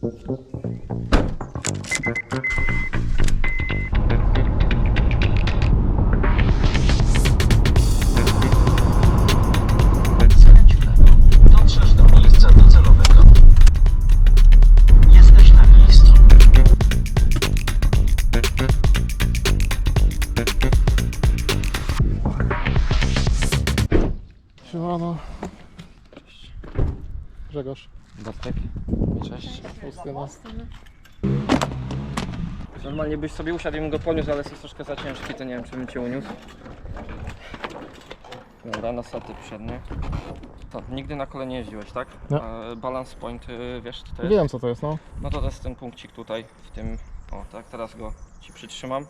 Thank you. Byś sobie usiadł i bym go poniósł, ale jest troszkę za ciężki, to nie wiem czy bym cię uniósł. Dobra, na saty przednie. To, nigdy na kole nie jeździłeś, tak? Nie. A balance point, y, wiesz co to jest? Wiem co to jest, no. No to to jest ten punkcik tutaj, w tym, o tak, teraz go Ci przytrzymam,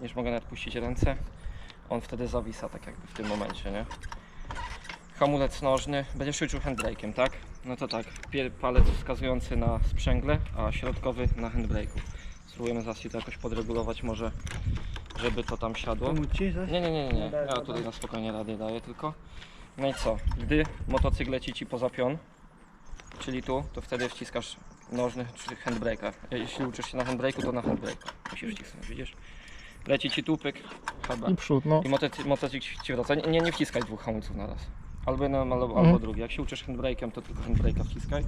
niż mogę nawet puścić ręce. On wtedy zawisa tak jakby w tym momencie, nie? Hamulec nożny, będziesz ćwiczył handbrake'iem, tak? No to tak, pier- palec wskazujący na sprzęgle, a środkowy na handbrake'u. Spróbujemy zaraz to jakoś podregulować może, żeby to tam siadło. Nie, nie, nie, nie, nie. Ja tutaj na spokojnie radę daję tylko. No i co? Gdy motocykl leci Ci poza pion, czyli tu, to wtedy wciskasz nożny czy handbrake'a. Jeśli uczysz się na handbrake'u, to na handbrake'u. Musisz wcisnąć, widzisz? Leci Ci tu pyk, haba. I przód, no. I motocy- motocykl Ci wraca. Nie, nie wciskaj dwóch hamulców na raz. Albo jedno, albo, Mhm. albo drugi. Jak się uczysz handbrake'em, to tylko handbrake'a wciskaj.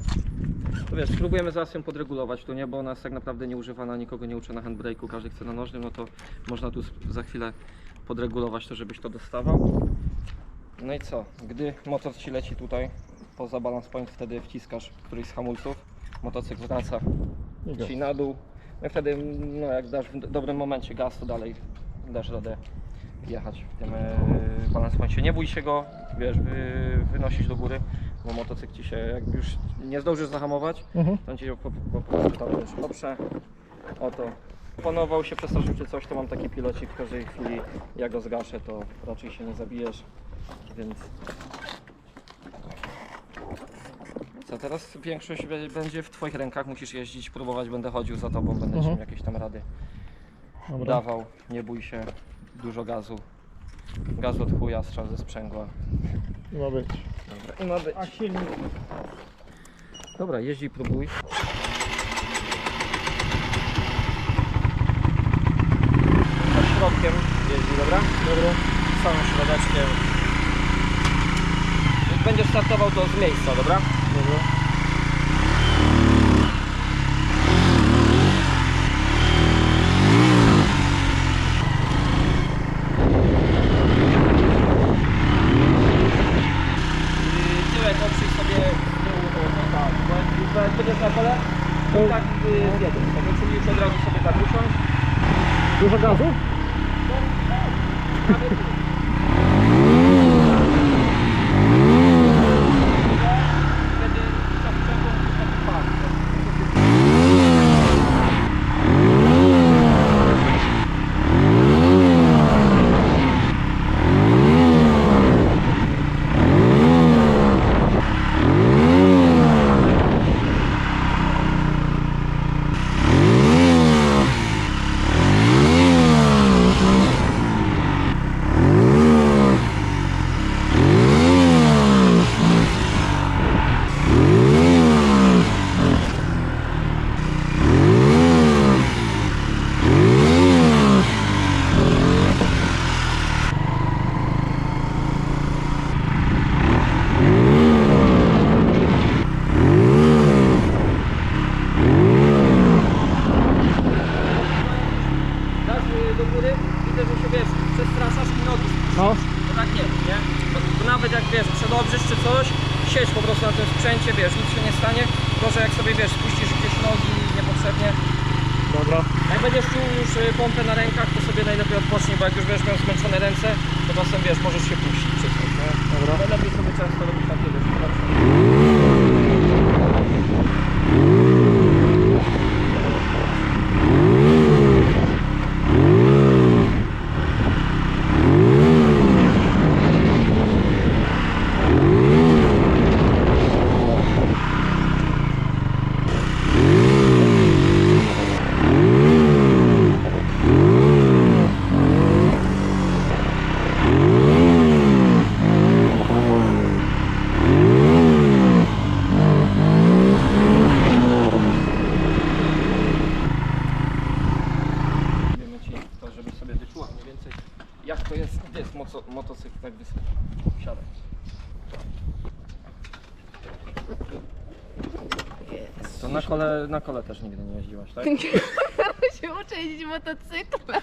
To wiesz, spróbujemy zaraz ją podregulować tu, nie? Bo ona jest tak naprawdę nieużywana, nikogo nie uczy na handbrake'u, każdy chce na nożnym, no to można tu za chwilę podregulować to, żebyś to dostawał. No i co? Gdy motor Ci leci tutaj, poza balance point, wtedy wciskasz któryś z hamulców, motocykl wraca gaz. Ci na dół. No i wtedy, no jak dasz w dobrym momencie gaz, to dalej dasz radę jechać w tym e, balance poincie. Nie bój się go, wiesz, wy, wynosić do góry, bo motocykl Ci się, jak już nie zdążysz zahamować, Mhm. to on Ci po, po, po prostu tam poprze. Oto. Panował się, przestraszył czy coś, to mam taki pilocik w każdej chwili, jak go zgaszę, to raczej się nie zabijesz, więc... Co, teraz większość be- będzie w Twoich rękach, musisz jeździć, próbować, będę chodził za Tobą, będę Mhm. Ci jakieś tam rady Dobra. dawał, nie bój się, dużo gazu. Gaz od chuja, strzał ze sprzęgła. I ma być. Dobra, i ma być. A silnik? Dobra, jeździ, próbuj. Tak środkiem jeździ, dobra? Dobra. Samym środeczkiem. Jak będziesz startował to z miejsca, dobra? Dobra. Yy, Tyłek oprzyj sobie z tyłu, o, o tak, bo jak- jak będziesz na kole, to tak yy, zjedziesz sobie, czyli już od razu sobie tak usiąść. Dużo gazu? Prawie tu. Wtedy za sprzęgło musisz taki pas. Dasz y, do góry, widzę, że się wiesz, przestraszasz i nogi No. To tak nie, nie? Bo, bo nawet jak wiesz, przedobrzysz czy coś, siedź po prostu na tym sprzęcie, wiesz, nic się nie stanie, tylko że jak sobie wiesz, spuścisz gdzieś nogi niepotrzebnie, Dobra. jak będziesz czuł już y, pompę na rękach, to sobie najlepiej odpocznij, bo jak już będziesz miał zmęczone ręce, to czasem wiesz, możesz się puścić czy coś, nie? Dobra. Najlepiej sobie często robić takie wiesz, czuła mniej więcej jak to jest, gdzie jest moco, motocykl tak wysoko. Siadaj. To na kole, na kole też nigdy nie jeździłaś, tak? się uczę jeździć motocyklem.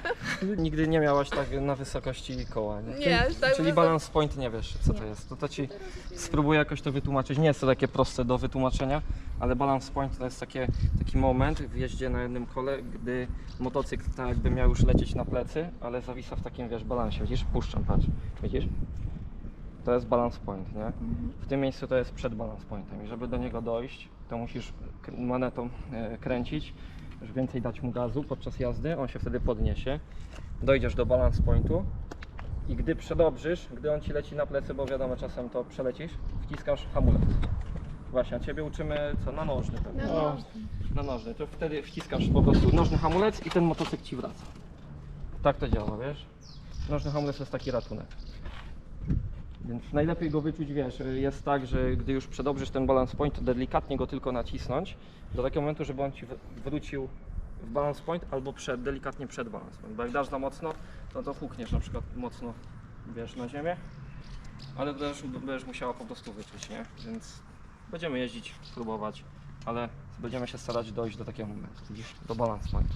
Nigdy nie miałaś tak na wysokości koła, nie? Aż tak Czyli wysoko- balance point nie wiesz, co to jest. To, to ci spróbuję jakoś to wytłumaczyć. Nie jest to takie proste do wytłumaczenia, ale balance point to jest takie, taki moment w jeździe na jednym kole, gdy motocykl tak jakby miał już lecieć na plecy, ale zawisa w takim, wiesz, balansie. Widzisz? Puszczam, patrz. Widzisz? To jest balance point, nie? W tym miejscu to jest przed balance pointem i żeby do niego dojść, to musisz k- monetą e, kręcić, już więcej dać mu gazu podczas jazdy, on się wtedy podniesie. Dojdziesz do balance pointu i gdy przedobrzysz, gdy on ci leci na plecy, bo wiadomo czasem to przelecisz, wciskasz hamulec. Właśnie, a ciebie uczymy co? Na nożny pewnie. No. Na nożny, to wtedy wciskasz po prostu nożny hamulec i ten motocykl ci wraca. Tak to działa, wiesz? Nożny hamulec to jest taki ratunek. Więc najlepiej go wyczuć, wiesz, jest tak, że gdy już przedobrzysz ten balance point, to delikatnie go tylko nacisnąć do takiego momentu, żeby on ci wr- wrócił w balance point albo przed, delikatnie przed balance point. Bo jak dasz za mocno, to to hukniesz na przykład mocno, wiesz, na ziemię, ale będziesz, będziesz musiała po prostu wyczuć, nie? Więc będziemy jeździć, próbować, ale będziemy się starać dojść do takiego momentu, widzisz, do balance point.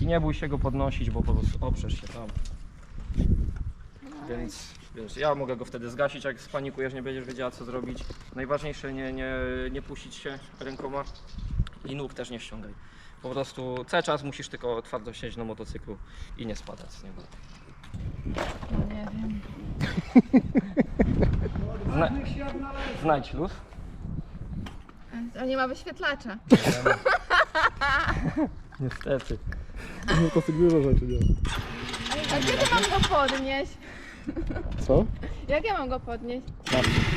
I nie bój się go podnosić, bo po prostu oprzesz się tam. Więc wiesz, ja mogę go wtedy zgasić, jak spanikujesz, nie będziesz wiedziała co zrobić. Najważniejsze nie, nie, nie puścić się rękoma i nóg też nie ściągaj. Po prostu cały czas musisz tylko twardo siedzieć na motocyklu i nie spadać z niego. Nie wiem. Zna, znajdź luz. A nie ma wyświetlacza. Niestety. Motocykl dużo rzeczy działa. A gdzie ja mam go podnieść? Co? Jak ja mam go podnieść?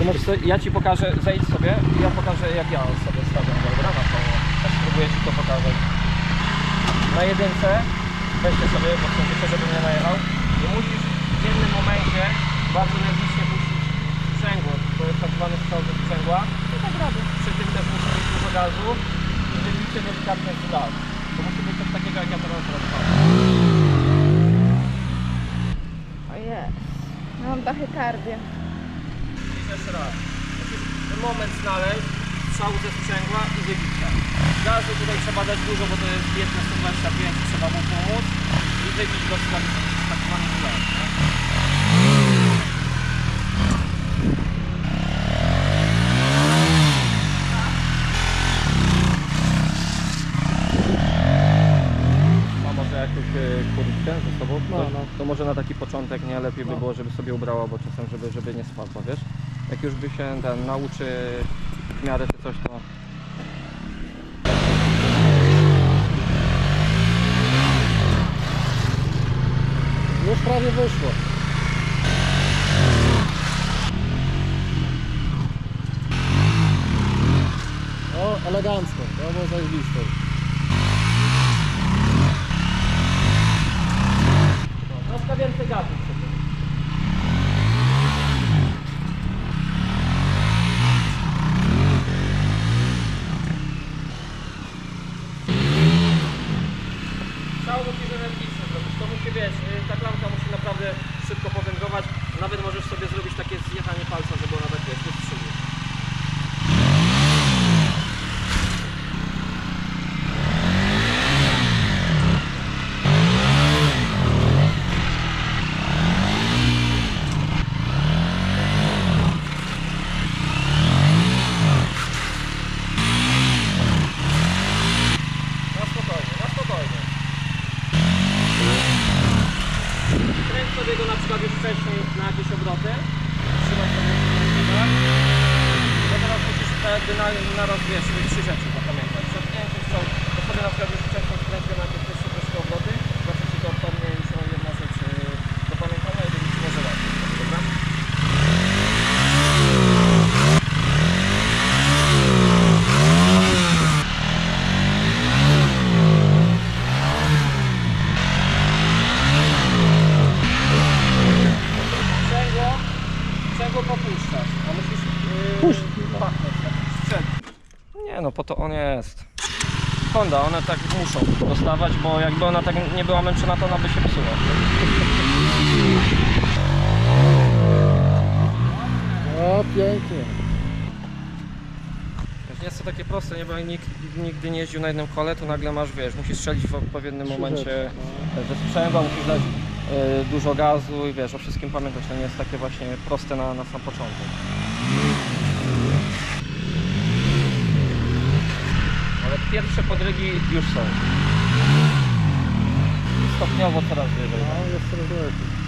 Wiesz co, ja ci pokażę, zejdź sobie i ja pokażę jak ja sobie stawiam, dobra, na koło. Ja spróbuję ci to pokazać. Na jedynce, weźcie sobie, bo chcę żeby mnie najechał i musisz w jednym momencie bardzo nerwicznie puścić sprzęgło, to jest tak zwany strzał ze sprzęgła. Co tak robię? Przy tym też musi mieć dużo gazu i wybicie delikatnie z gaz. To musi być coś takiego jak ja teraz robię. Ojej. Mam tachykardię. Jeszcze raz. Musisz moment znaleźć, strzał ze sprzęgła i wybicia. Gazu tutaj trzeba dać dużo, bo to jest bieg na 125, trzeba mu pomóc i wybić go z tak z tak gaz. nie? Ma może jakąś e, kurtkę ze sobą? No, To- no. To może na taki początek nie lepiej by No. było, żeby sobie ubrała, bo czasem żeby, żeby nie spadła, wiesz? Jak już by się ten nauczy w miarę czy coś, to Już prawie wyszło. O, elegancko. To było zajebiste. Więcej gazu. przy tym. Strzał musisz energiczny zrobić. To musi, wiesz, y, ta klamka musi naprawdę szybko powędrować. Nawet możesz sobie zrobić takie zjechanie palca, żeby ona tak, wiesz, wystrzeliła. Na spokojnie, na spokojnie. Kręć sobie go na przykład już wcześniej na jakieś obroty. Trzymaj sobie teraz musisz jakby na, na wiesz, trzy rzeczy to sobie na przykład już wcześniej skręć go na jakieś pierwsze troszkę obroty. Zawsze ci to odpadnie już o jedna rzecz yy, do pamiętania i będzie ci może łatwiej. Dobra? Sprzęgło, sprzęgło popuszczasz, a musisz yy, Puść. pachnąć taki sprzęt. Nie no, po to on jest. Honda, one tak muszą dostawać, bo jakby ona tak nie była męczona, to ona by się psuła. O, pięknie. Nie jest to takie proste, nie? Bo nikt nigdy nie jeździł na jednym kole, to nagle masz, wiesz, musisz strzelić w odpowiednim momencie no. ze sprzęgła, musisz dać e, dużo gazu i wiesz, o wszystkim pamiętać, to nie jest takie właśnie proste na, na sam początek. Ale pierwsze podrygi już są. Stopniowo coraz wyżej. No, jest coraz lepiej.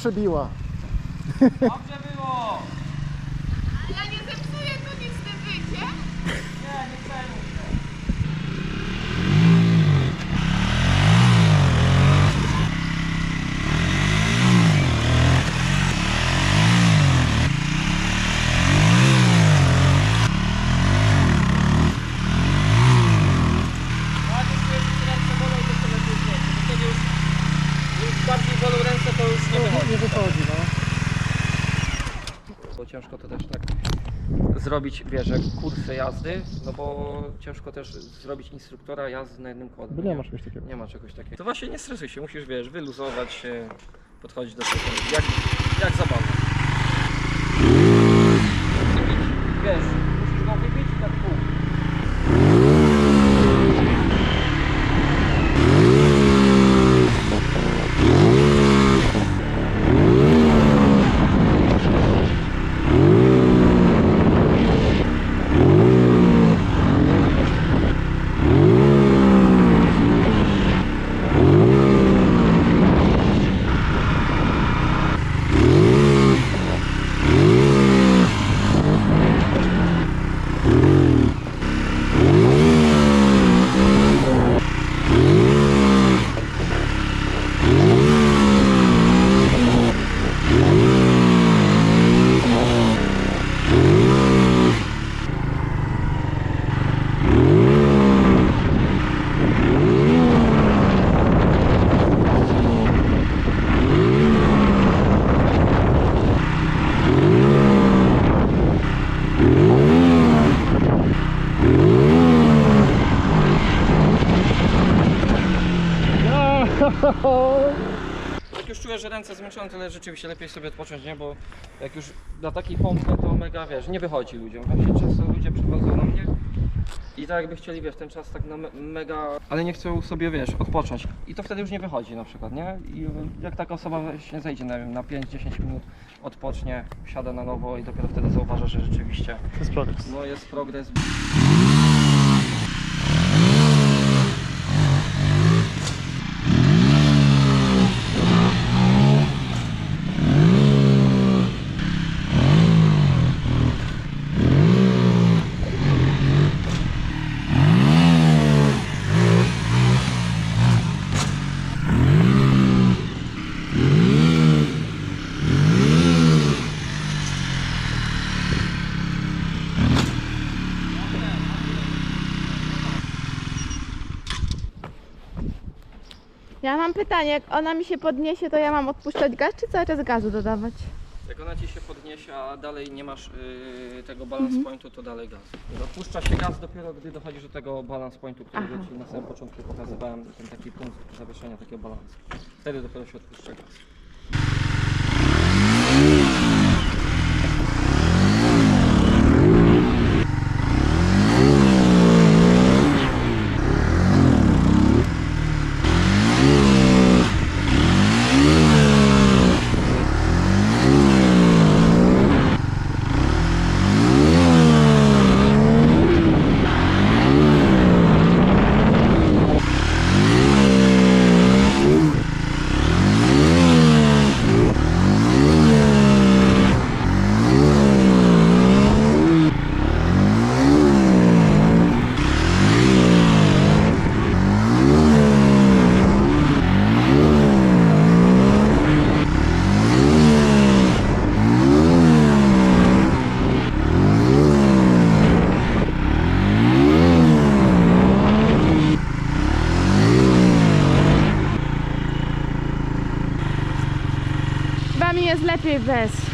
Przebiła. Ciężko to też tak zrobić, wiesz, jak kursy jazdy, no bo ciężko też zrobić instruktora jazdy na jednym kole. Bo nie ma czegoś takiego. Nie ma czegoś takiego. To właśnie nie stresuj się, musisz, wiesz, wyluzować się, podchodzić do tego, jak, jak zabawa. Wiesz, ręce zmęczone, tyle rzeczywiście lepiej sobie odpocząć, nie? Bo jak już na takiej pompce to mega, wiesz, nie wychodzi ludziom. Właśnie często ludzie przychodzą do mnie i tak jakby chcieli, wiesz, ten czas tak na me mega, ale nie chcą sobie, wiesz, odpocząć. I to wtedy już nie wychodzi na przykład, nie? I jak taka osoba się zejdzie, nie wiem, na 5-10 minut, odpocznie, siada na nowo i dopiero wtedy zauważa, że rzeczywiście To jest progres. no jest progres. Ja mam pytanie, jak ona mi się podniesie, to ja mam odpuszczać gaz, czy cały czas gazu dodawać? Jak ona ci się podniesie, a dalej nie masz yy, tego balance pointu, to dalej gaz. Odpuszcza się gaz dopiero, gdy dochodzisz do tego balance pointu, Aha. ci na samym początku pokazywałem, ten taki punkt zawieszenia takiego balansu. Wtedy dopiero się odpuszcza gaz. Chyba mi jest lepiej bez.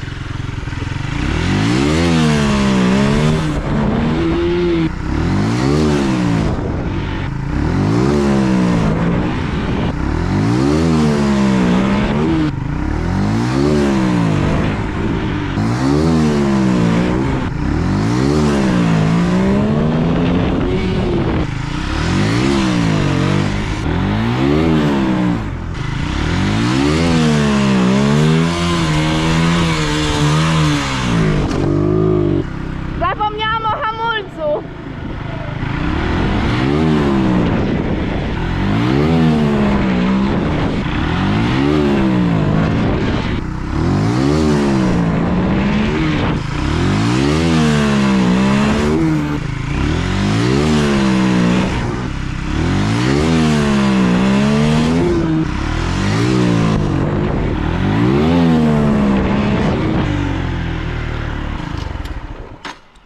Zapomniałam o hamulcu!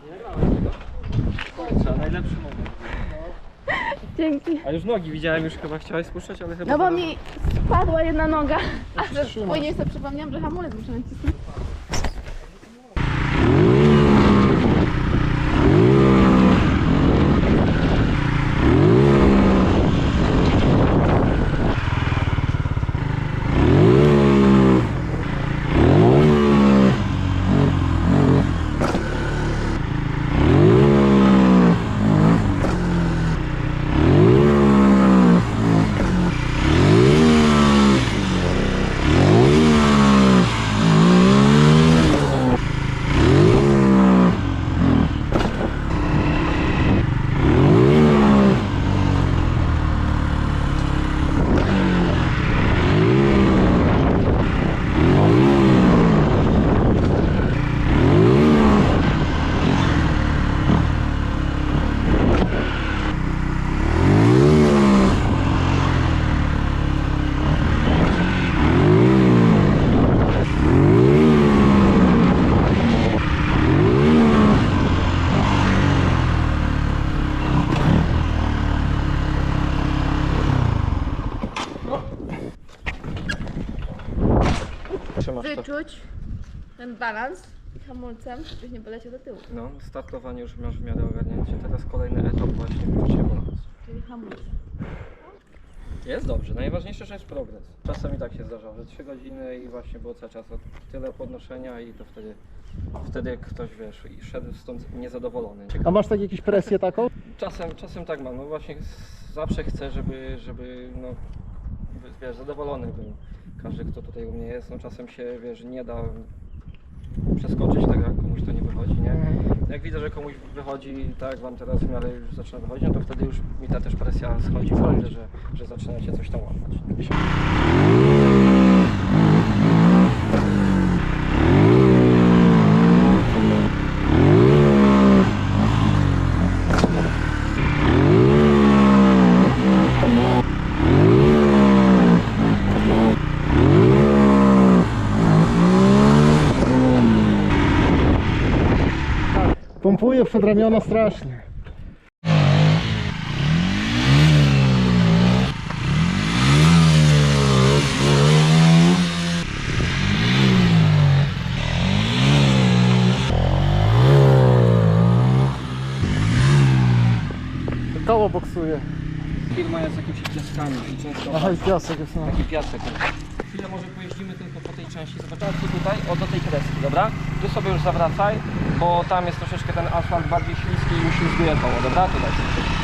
Nie nagrałem tego? Kurczę, najlepszy moment. Dzięki. A już nogi widziałem, już chyba chciałeś spuszczać, ale chyba... No bo mi spadła jedna noga, a że później sobie przypomniałam, że hamulec muszę nacisnąć. Trzymasz to. Wyczuć ten balans i hamulcem, żebyś nie poleciał do tyłu. No, startowanie już masz w miarę ogarnięcie. Teraz kolejny etap właśnie wyczucie balans. Czyli hamulcem. Jest dobrze, najważniejsze, że jest progres. Czasem i tak się zdarzało, że 3 godziny i właśnie było cały czas od tyle podnoszenia i to wtedy, wtedy ktoś wiesz i szedł stąd niezadowolony. A masz tak jakąś presję taką? Czasem, czasem tak mam, no właśnie s- zawsze chcę, żeby, żeby no, wiesz, zadowolony był każdy, kto tutaj u mnie jest, no czasem się, wiesz, nie da przeskoczyć tego, jak komuś to nie wychodzi, nie? Jak widzę, że komuś wychodzi, tak wam teraz w miarę już zaczyna wychodzić, no to wtedy już mi ta też presja schodzi, bo widzę, że, że zaczynacie coś tam łapać. Pompuje przed ramiona strasznie. Koło boksuje. Firma jest jakimiś piaskami i często Aha, i piasek jest no. taki piasek. Chwilę może pojeździmy tylko po tej części, zobaczymy tutaj, o do tej kreski, dobra? Tu sobie już zawracaj, bo tam jest troszeczkę ten asfalt bardziej śliski i uślizguje koło, dobra? Tutaj.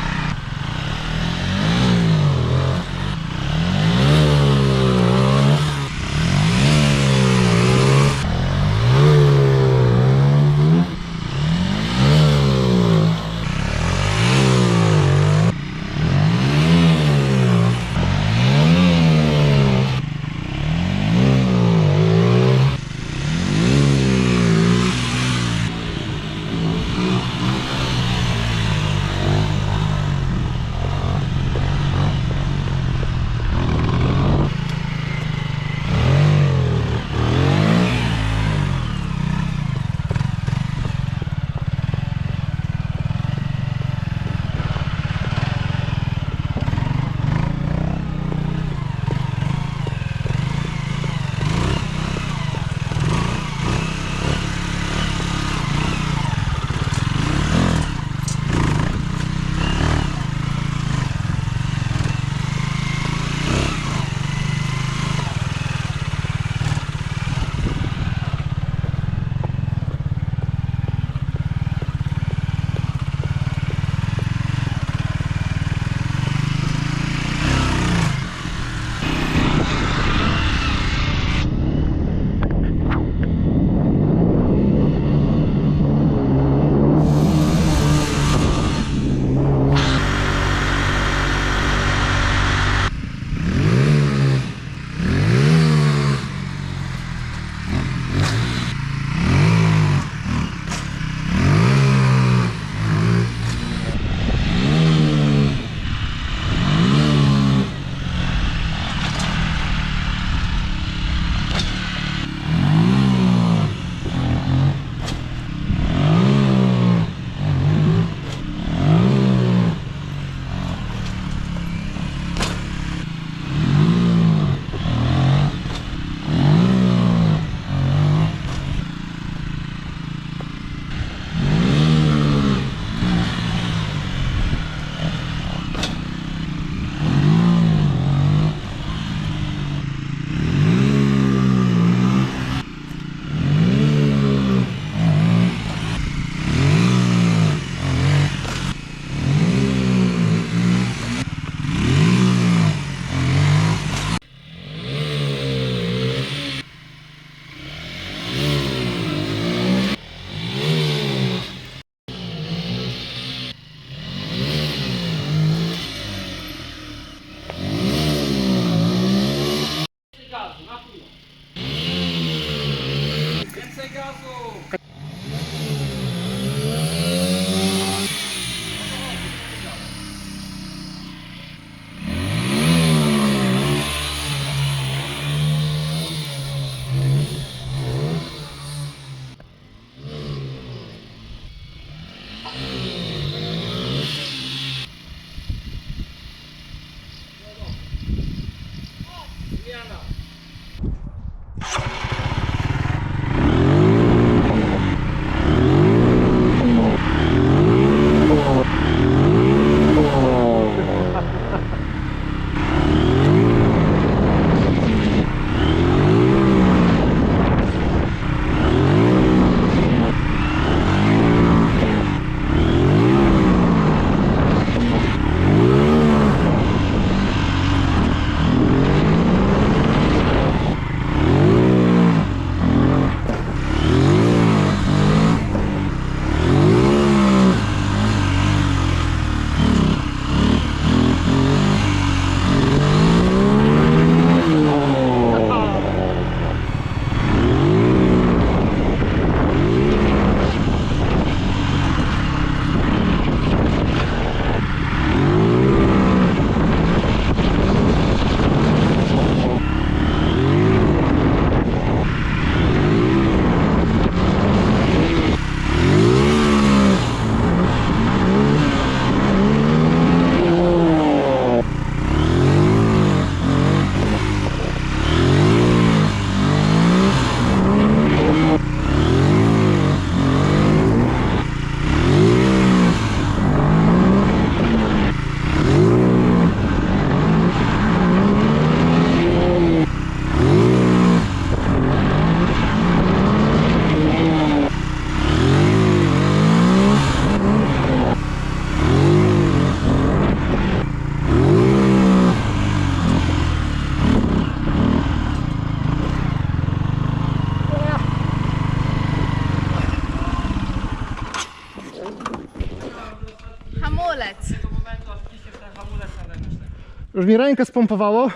Mi rękę spompowało.